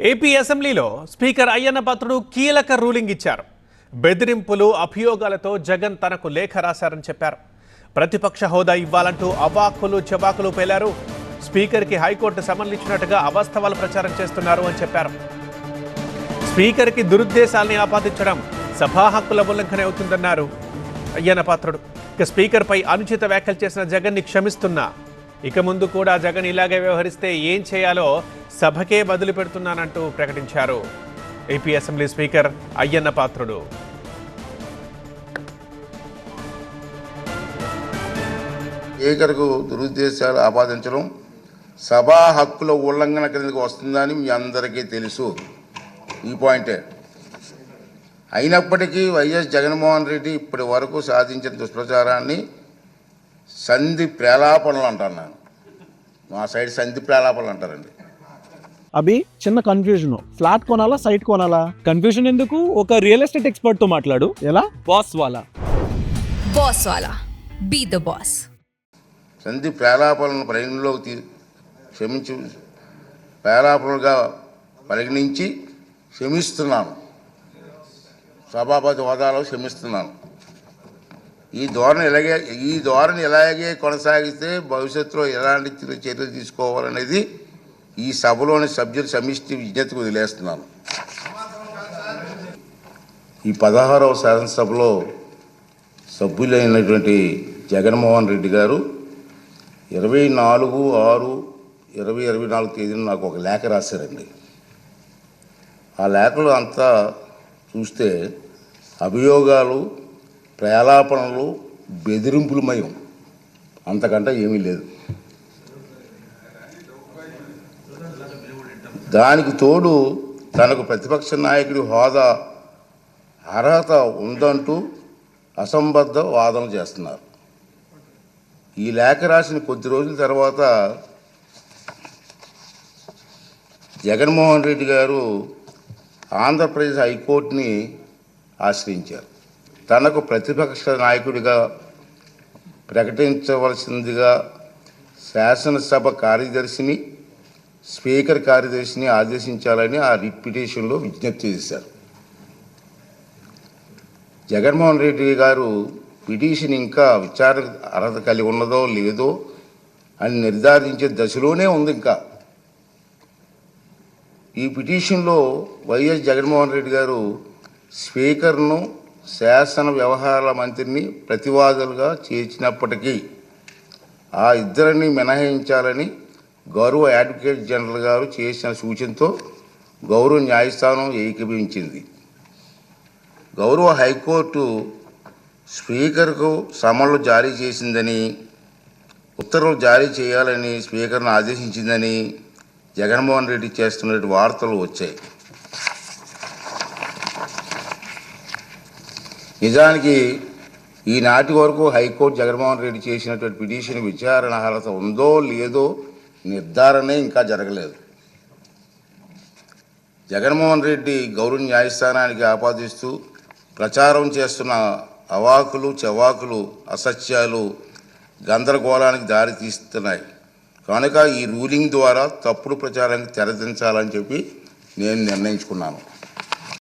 AP అసెంబ్లీలో speaker Ayyanna పాత్రుడు కీలక ruling ఇచ్చారు. బెదిరింపులు అభియోగాలతో జగన్ తనకు లేఖ రాశారని చెప్పారు. ప్రతిపక్ష హోదా ఇవ్వాలంటూ అవాకులు చెవాకులు పేలారు. స్పీకర్కి హైకోర్టు సమన్లు ఇచ్చినట్టుగా అవాస్తవాలు ప్రచారం చేస్తున్నారు అని చెప్పారు. స్పీకర్కి దురుద్దేశాల్ని ఆపాదించడం సభా హక్కుల ఉల్లంఘన అవుతుందన్నారు అయ్యన్న పాత్రుడు. ఇక స్పీకర్పై అనుచిత వ్యాఖ్యలు చేసిన జగన్ని క్షమిస్తున్నా ఇక ముందు కూడా జగన్ ఇలాగే వ్యవహరిస్తే ఏం చేయాలో సభకే బదులు పెడుతున్నానంటూ ప్రకటించారు. AP assembly speaker Ayyanna Patrudu. స్పీకర్కు దురుద్దేశాలు ఆపాదించడం సభా హక్కుల ఉల్లంఘన కిందకి వస్తుందని మీ అందరికీ తెలుసు. ఈ పాయింటే. అయినప్పటికీ వైఎస్ జగన్మోహన్ రెడ్డి ఇప్పటి వరకు సాధించిన దుష్ప్రచారాన్ని సంధి ప్రేలాపనలు అంటాను నేను. మా సైడ్ సంధి ప్రేలాపనలు అంటారండి. అభి చిన్న కన్ఫ్యూజన్ ఫ్లాట్ కొనాలా సైట్ కొనాలా? కన్ఫ్యూజన్ ఎందుకు? ఒక రియల్ ఎస్టేట్ ఎక్స్పర్ట్తో మాట్లాడు. ఎలా? బాస్ వాలా. బాస్ వాలా. బీ ద బాస్ సంధి ప్రేలాపనలను పరిగణలోకి తీ క్షమించి ప్రేలాపనలుగా పరిగణించి క్షమిస్తున్నాను. సభాపతి హోదాలో క్షమిస్తున్నాను. ఈ ధోరణి ఇలాగే ఈ ధోరణి ఇలాగే కొనసాగితే భవిష్యత్తులో ఎలాంటి చర్యలు తీసుకోవాలనేది ఈ సభలోని సభ్యుల సమిష్టి విజ్ఞతకు వదిలేస్తున్నాను. ఈ పదహారవ శాసనసభలో సభ్యులైనటువంటి జగన్మోహన్ రెడ్డి గారు ఇరవై నాలుగు ఆరు ఇరవై ఇరవై నాలుగు తేదీన నాకు ఒక లేఖ రాశారండి. ఆ లేఖలో అంతా చూస్తే అభియోగాలు ప్రేలాపనలు బెదిరింపులమయం. అంతకంటే ఏమీ లేదు. దానికి తోడు తనకు ప్రతిపక్ష నాయకుడి హోదా అర్హత ఉందంటూ అసంబద్ధ వాదన చేస్తున్నారు. ఈ లేఖ రాసిన కొద్ది రోజుల తర్వాత జగన్మోహన్ రెడ్డి గారు ఆంధ్రప్రదేశ్ హైకోర్టుని ఆశ్రయించారు. తనకు ప్రతిపక్ష నాయకుడిగా ప్రకటించవలసిందిగా శాసనసభ కార్యదర్శిని స్పీకర్ కార్యదర్శిని ఆదేశించాలని ఆ రిప్యుటేషన్లో పిటిషన్లో విజ్ఞప్తి చేశారు. జగన్మోహన్ రెడ్డి గారు పిటిషన్ ఇంకా విచారణ అర్హత కలిగి ఉన్నదో లేదో అని నిర్ధారించే దశలోనే ఉంది ఇంకా. ఈ పిటిషన్లో వైఎస్ జగన్మోహన్ రెడ్డి గారు స్పీకర్ను శాసన వ్యవహారాల మంత్రిని ప్రతివాదులుగా చేర్చినప్పటికీ ఆ ఇద్దరిని మినహాయించాలని గౌరవ అడ్వకేట్ జనరల్ గారు చేసిన సూచనతో గౌరవ న్యాయస్థానం ఏకీభవించింది. గౌరవ హైకోర్టు స్పీకర్కు సమన్లు జారీ చేసిందని ఉత్తర్వులు జారీ చేయాలని స్పీకర్ను ఆదేశించిందని జగన్మోహన్ రెడ్డి చేస్తున్నటువంటి వార్తలు వచ్చాయి. నిజానికి ఈనాటి వరకు హైకోర్టు జగన్మోహన్ రెడ్డి చేసినటువంటి పిటిషన్ విచారణ అర్హత ఉందో లేదో నిర్ధారణే ఇంకా జరగలేదు. జగన్మోహన్ రెడ్డి గౌరవ న్యాయస్థానానికి ఆపాదిస్తూ ప్రచారం చేస్తున్న అవాకులు చవాకులు అసత్యాలు గందరగోళానికి దారి తీస్తున్నాయి. కనుక ఈ రూలింగ్ ద్వారా తప్పుడు ప్రచారానికి తెరదించాలని చెప్పి నేను నిర్ణయించుకున్నాను.